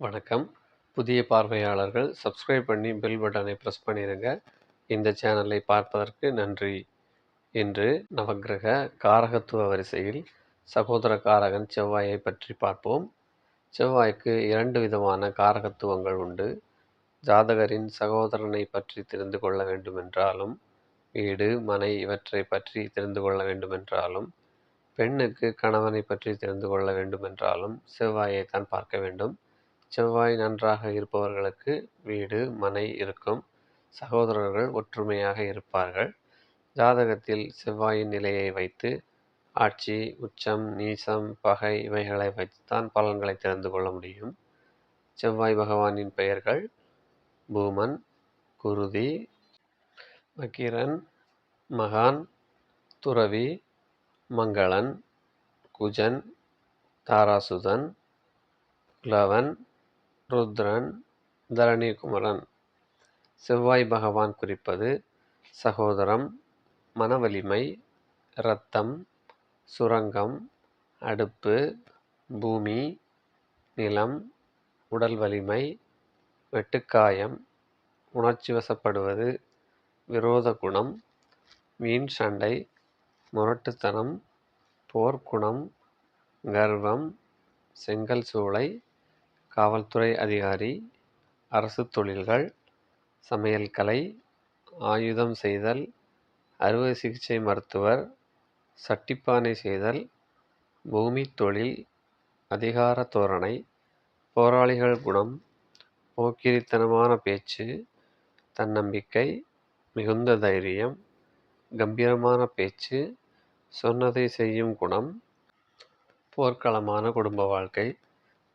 வணக்கம். புதிய பார்வையாளர்கள் சப்ஸ்கிரைப் பண்ணி பெல் பட்டனை பிரஸ் பண்ணிருங்க. இந்த சேனலை பார்ப்பதற்கு நன்றி. இன்று நவக்கிரக காரகத்துவ வரிசையில் சகோதர காரகன் செவ்வாயைப் பற்றி பார்ப்போம். செவ்வாய்க்கு இரண்டு விதமான காரகத்துவங்கள் உண்டு. ஜாதகரின் சகோதரனைப் பற்றி தெரிந்து கொள்ள வேண்டுமென்றாலும், வீடு, மனை இவற்றை பற்றி தெரிந்து கொள்ள வேண்டுமென்றாலும், பெண்ணுக்கு கணவனைப் பற்றி தெரிந்து கொள்ள வேண்டுமென்றாலும் செவ்வாயைத்தான் பார்க்க வேண்டும். செவ்வாய் நன்றாக இருப்பவர்களுக்கு வீடு, மனை இருக்கும். சகோதரர்கள் ஒற்றுமையாக இருப்பார்கள். ஜாதகத்தில் செவ்வாயின் நிலையை வைத்து ஆட்சி, உச்சம், நீசம், பகை இவைகளை வைத்துத்தான் பலன்களை தெரிந்து கொள்ள முடியும். செவ்வாய் பகவானின் பெயர்கள் பூமன், குருதி, வக்கிரன், மகான், துறவி, மங்களன், குஜன், தாராசுதன், குலவன், ருத்ரன், தரணிகுமரன். செவ்வாய் பகவான் குறிப்பது சகோதரம், மனவலிமை, இரத்தம், சுரங்கம், அடுப்பு, பூமி, நிலம், உடல் வலிமை, வெட்டுக்காயம், உணர்ச்சிவசப்படுவது, விரோத குணம், வீண் சண்டை, முரட்டுத்தனம், போர்க்குணம், கர்வம், செங்கல் சூளை, காவல்துறை அதிகாரி, அரசு தொழில்கள், சமையல் கலை, ஆயுதம் செய்தல், அறுவை சிகிச்சை மருத்துவர், சட்டிப்பானை செய்தல், பூமித் தொழில், அதிகார தோரணை, போராளிகள் குணம், போக்கிரித்தனமான பேச்சு, தன்னம்பிக்கை, மிகுந்த தைரியம், கம்பீரமான பேச்சு, சொன்னதை செய்யும் குணம், போர்க்களமான குடும்ப வாழ்க்கை,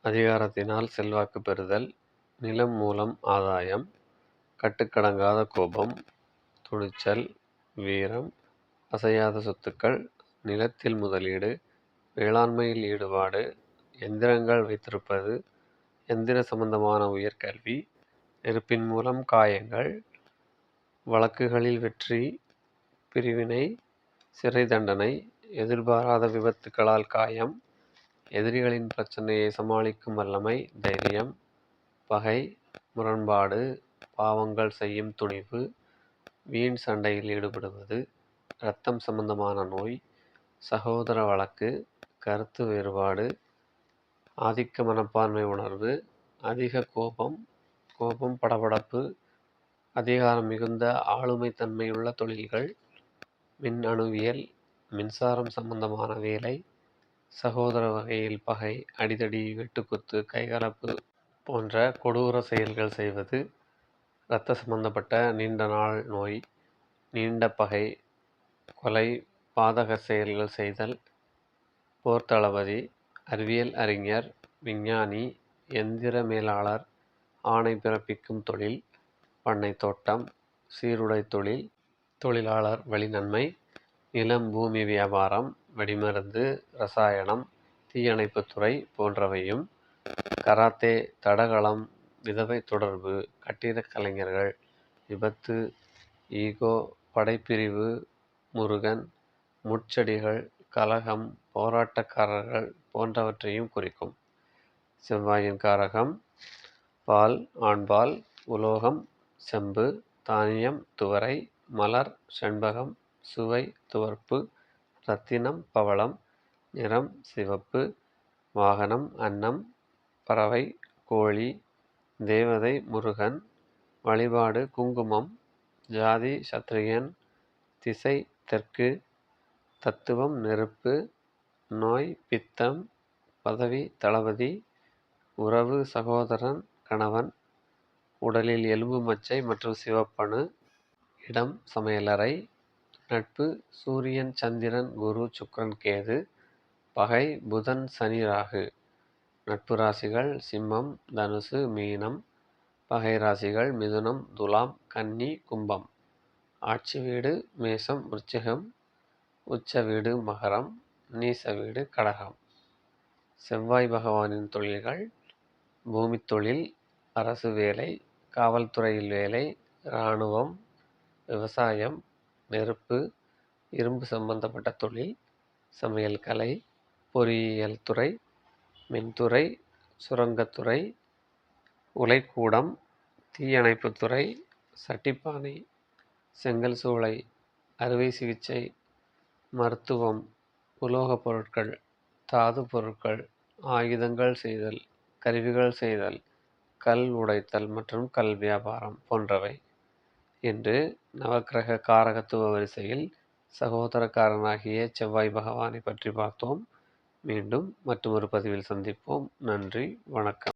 அதிகாரத்தினால் செல்வாக்கு பெறுதல், நிலம் மூலம் ஆதாயம், கட்டுக்கடங்காத கோபம், துணிச்சல், வீரம், அசையாத சொத்துக்கள், நிலத்தில் முதலீடு, வேளாண்மையில் ஈடுபாடு, எந்திரங்கள் வைத்திருப்பது, எந்திர சம்பந்தமான உயர்கல்வி, நெருப்பின் மூலம் காயங்கள், வழக்குகளில் வெற்றி, பிரிவினை, சிறை தண்டனை, எதிர்பாராத விபத்துக்களால் காயம், எதிரிகளின் பிரச்சனையை சமாளிக்கும் வல்லமை, தைரியம், பகை, முரண்பாடு, பாவங்கள் செய்யும் துணிவு, வீண் சண்டையில் ஈடுபடுவது, இரத்தம் சம்பந்தமான நோய், சகோதர வழக்கு, கருத்து வேறுபாடு, ஆதிக்க மனப்பான்மை உணர்வு, அதிக கோபம், கோபம், படபடப்பு, அதிகாரம் மிகுந்த ஆளுமை தன்மையுள்ள தொழில்கள், மின் அணுவியல், மின்சாரம் சம்பந்தமான வேலை, சகோதர வகையில் பகை, அடிதடி, வெட்டுக்குத்து, கைகலப்பு போன்ற கொடூர செயல்கள் செய்வது, இரத்த சம்பந்தப்பட்ட நீண்ட நாள் நோய், நீண்ட பகை, கொலை, பாதக செயல்கள் செய்தல், போர்த்தளபதி, அறிவியல் அறிஞர், விஞ்ஞானி, எந்திர மேலாளர், ஆணை பிறப்பிக்கும் தொழில், பண்ணை தோட்டம், சீருடை தொழில், தொழிலாளர் வழிநன்மை நிலம் பூமி வியாபாரம், வெடிமருந்து, ரசாயனம், தீயணைப்புத்துறை போன்றவையும், கராத்தே, தடகளம், விதவை தொடர்பு, கட்டிடக் கலைஞர்கள், விபத்து, ஈகோ, படைப்பிரிவு, முருகன், முட்செடிகள், கலகம், போராட்டக்காரர்கள் போன்றவற்றையும் குறிக்கும். செவ்வாயின் காரகம் பால், ஆண்பால், உலோகம், செம்பு, தானியம், துவரை, மலர், செண்பகம், சுவை, துவர்ப்பு, ரத்தினம், பவளம், நிறம், சிவப்பு, வாகனம், அன்னம், பறவை, கோழி, தேவதை, முருகன், வழிபாடு, குங்குமம், ஜாதி, சத்ரியன், திசை, தெற்கு, தத்துவம், நெருப்பு, நோய், பித்தம், பதவி, தளபதி, உறவு, சகோதரன், கணவன், உடலில் எலும்பு மச்சை மற்றும் சிவப்பணு, இடம், சமையலறை, நட்பு, சூரியன், சந்திரன், குரு, சுக்கிரன், கேது, பகை, புதன், சனி, ராகு, நட்பு ராசிகள் சிம்மம், தனுசு, மீனம், பகை ராசிகள் மிதுனம், துலாம், கன்னி, கும்பம், ஆட்சி வீடு மேசம் விருச்சிகம், உச்ச வீடு மகரம், நீச வீடு கடகம். செவ்வாய் பகவானின் தொழில்கள் பூமி தொழில், அரசு வேலை, காவல்துறையில் வேலை, இராணுவம், விவசாயம், நெருப்பு, இரும்பு சம்பந்தப்பட்ட தொழில், சமையல் கலை, பொறியியல் துறை, மின்துறை, சுரங்கத்துறை, உலைக்கூடம் தீயணைப்புத்துறை சட்டிப்பானை செங்கல் சூளை அறுவை சிகிச்சை மருத்துவம் உலோகப் பொருட்கள் தாது பொருட்கள் ஆயுதங்கள் செய்தல் கருவிகள் செய்தல் கல் உடைத்தல் மற்றும் கல் வியாபாரம் போன்றவை. என்று நவக்கிரக காரகத்துவ வரிசையில் சகோதரக்காரனாகிய செவ்வாய் பகவானை பற்றி பார்த்தோம். மீண்டும் மற்றொரு பதிவில் சந்திப்போம். நன்றி. வணக்கம்.